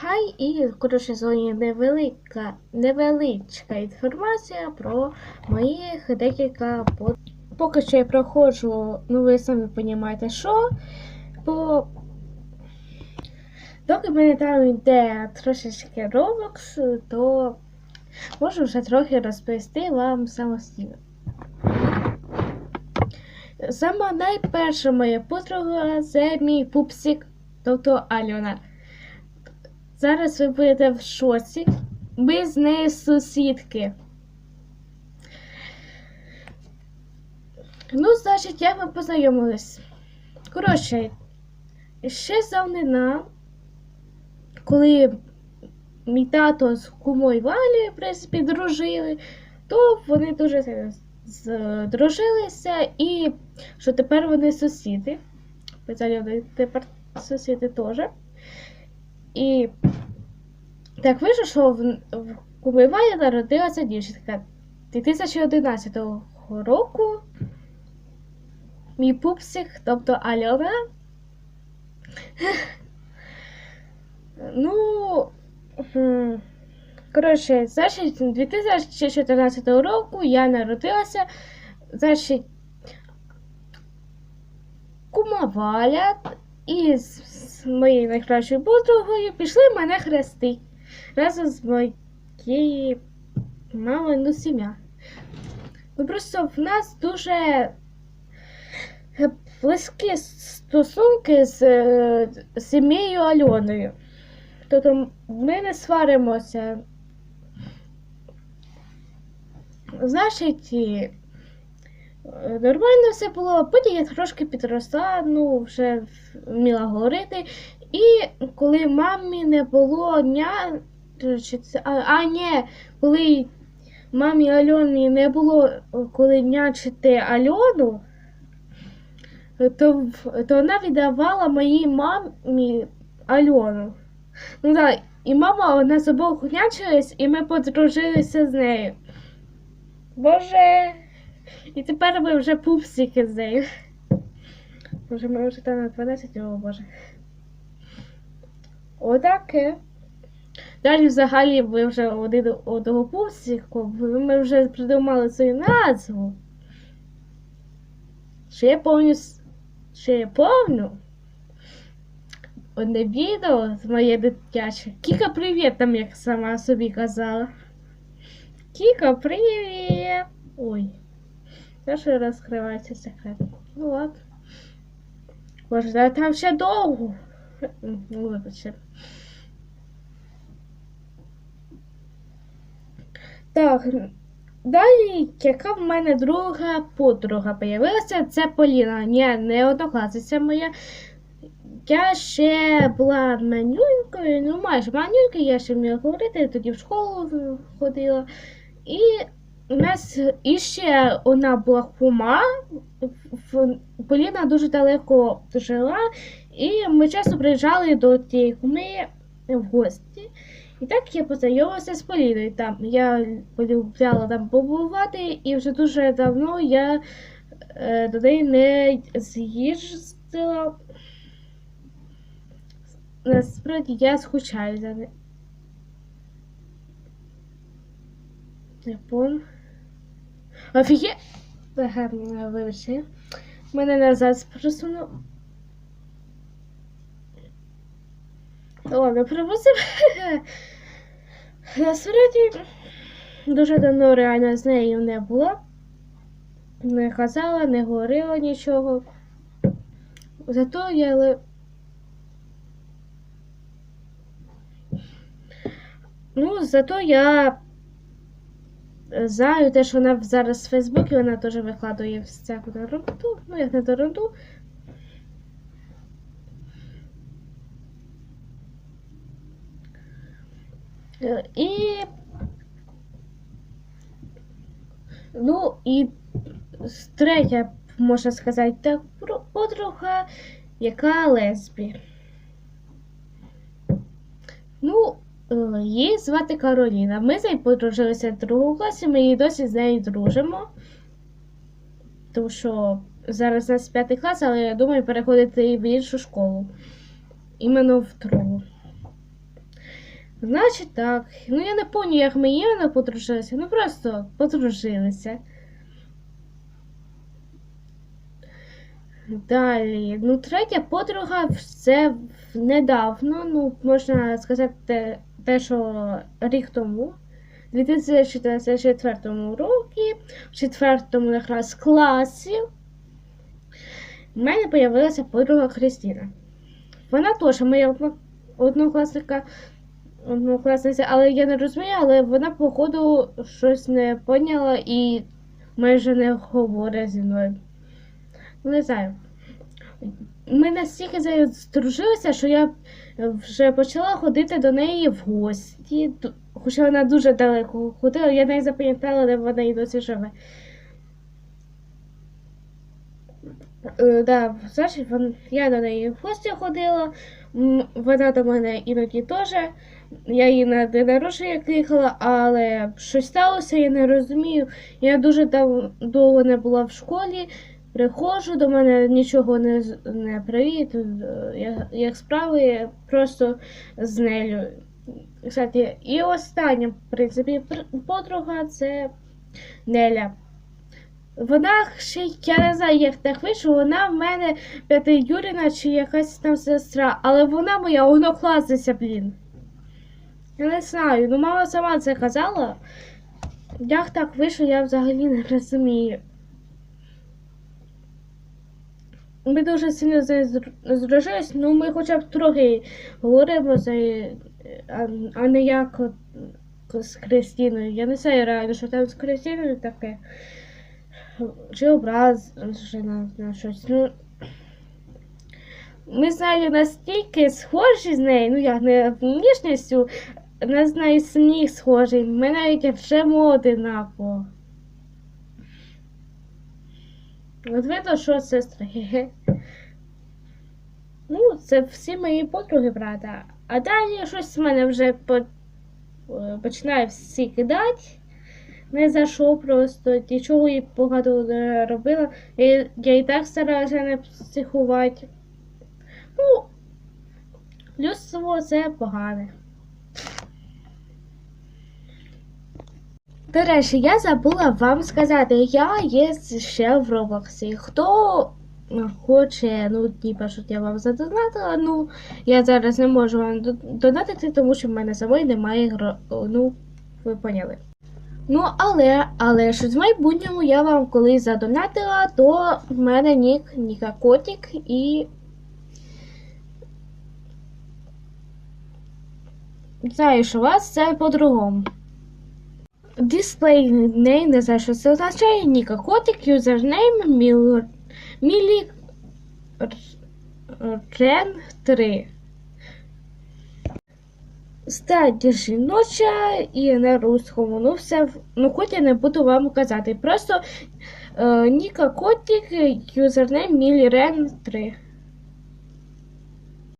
Хай і коротше сьогодні невелика, невеличка інформація про моїх декілька под... Поки що я проходжу, ну ви самі розумієте, що. Бо доки мене там йде трошечки Roblox, то можу вже трохи розповісти вам самостійно. Сама найперша моя подруга це мій пупсик, тобто Альона. Зараз ви будете в шоці. Ми з нею сусідки. Ну, значить, як ми познайомились. Коротше, ще завнина, коли мій тато з кумою Валею, в принципі, дружили, то вони дуже здружилися і що тепер вони сусіди. Спеціально вони тепер сусіди теж. І так вийшло, що в, в Кумивалі народилася дівчинка 2011 року. Мій пупсик, тобто Альона. Ну, коротше, значить, 2014 року я народилася, значить, кума Валя і з, з моєю найкращою подругою пішли мене хрести разом з моєю мамою ну, сім'я. Ну просто в нас дуже е, близькі стосунки з е, сім'єю Альоною. Тобто ми не сваримося. Значить, е, нормально все було, потім я трошки підросла, ну, вже вміла говорити. І коли мамі не було дня, це, а, а ні, коли мамі Альоні не було коли нячити Альону, то, то вона віддавала моїй мамі Альону. Ну так, і мама у нас обох нячилась, і ми подружилися з нею. Боже. І тепер ми вже пупсики з нею. Боже, ми вже там на 12, о боже. Отаке. Далі взагалі ми вже один одного пупсику, ми вже придумали свою назву. Ще я помню, с- ще я помню одне відео з моє дитяче. Кіка, привіт, там як сама собі казала. Кіка, привіт! Ой. Що розкривається секрет. Ну ладно. Боже, там ще довго. Вибачте. Так, далі, яка в мене друга подруга появилася, це Поліна. Ні, не однокласниця моя. Я ще була манюнькою, ну майже манюнькою, я ще вміла говорити, тоді в школу ходила. І у нас іще одна була кума. В- Поліна дуже далеко жила, і ми часто приїжджали до тієї куми в гості. І так я познайомилася з Поліною. Там я полюбляла там побувати, і вже дуже давно я е, до неї не з'їздила. Насправді я скучаю за нею. Не понял. Офіге... Ага, вибачте. Мене назад просунув. Ладно, пропустим. Насправді дуже давно реально з нею не було. Не казала, не говорила нічого. Зато я Ну, зато я знаю те, що вона зараз в Фейсбуці, вона теж викладує всяку ерунду, ну як не ерунду. Е, І ну і третя, можна сказати, так, подруга, яка лесбі. Ну, е, її звати Кароліна. Ми з нею подружилися в другому класі, ми і досі з нею дружимо. Тому що зараз у нас п'ятий клас, але я думаю переходити в іншу школу. Іменно в другу. Значить так. Ну я не пам'ятаю, як ми іменно подружилися. Ну просто подружилися. Далі. Ну, третя подруга це недавно, ну, можна сказати, те, що рік тому. У 2004 році, в четвертому якраз класі, в мене з'явилася подруга Христина. Вона теж моя одно- однокласниця, але я не розумію, але вона, походу, щось не поняла і майже не говорить зі мною. Ну, Не знаю. Ми настільки здружилися, що я вже почала ходити до неї в гості. Хоча вона дуже далеко ходила, я не запам'ятала, де вона і досі живе. Е, да, значить, я до неї в гості ходила, вона до мене іноді теж. Я її на день народження кликала, але щось сталося, я не розумію. Я дуже дав- довго не була в школі. Приходжу, до мене нічого не, не привіт, е, я- як справи, просто з нею. Кстати, і остання, в принципі, подруга це Неля. Вона ще я не знаю, як так вийшло, вона в мене п'ятиюрина чи якась там сестра, але вона моя однокласниця, блін. Я не знаю, ну мама сама це казала. Як так вийшло, я взагалі не розумію. Ми дуже сильно здружились, ну ми хоча б трохи говоримо за а, а не як з Кристиною. Я не знаю реально, що там з Кристиною таке. Чи образ образжена на щось. Ну, ми з настільки схожі з нею, ну як не внішністю, з нею сміх схожий. Ми навіть вчимо одинаково. От видно, що сестри. Ну, це всі мої подруги, правда. А далі щось в мене вже по... е, починає всі кидати. Не за що просто, нічого їй погано не робила. Я, я і так старалася не психувати. Ну, людство це погане. До речі, я забула вам сказати, я є ще в Роблоксі. Хто хоче, ну, типа, щоб я вам задонатила, ну, я зараз не можу вам донатити, тому що в мене самої немає. Ну, ви поняли. Ну, але, але ж в майбутньому я вам колись задонатила, то в мене нік Ніка Котик і. Знаєш, у вас це по-другому. Display name, не знаю, що це означає. Ніка Котик, Міл... Мілі Рен 3. Стать жіноча і на русскому. Ну, все, ну, хоч я не буду вам казати. Просто е, Ніка Котик, юзернейм Мілі Рен 3.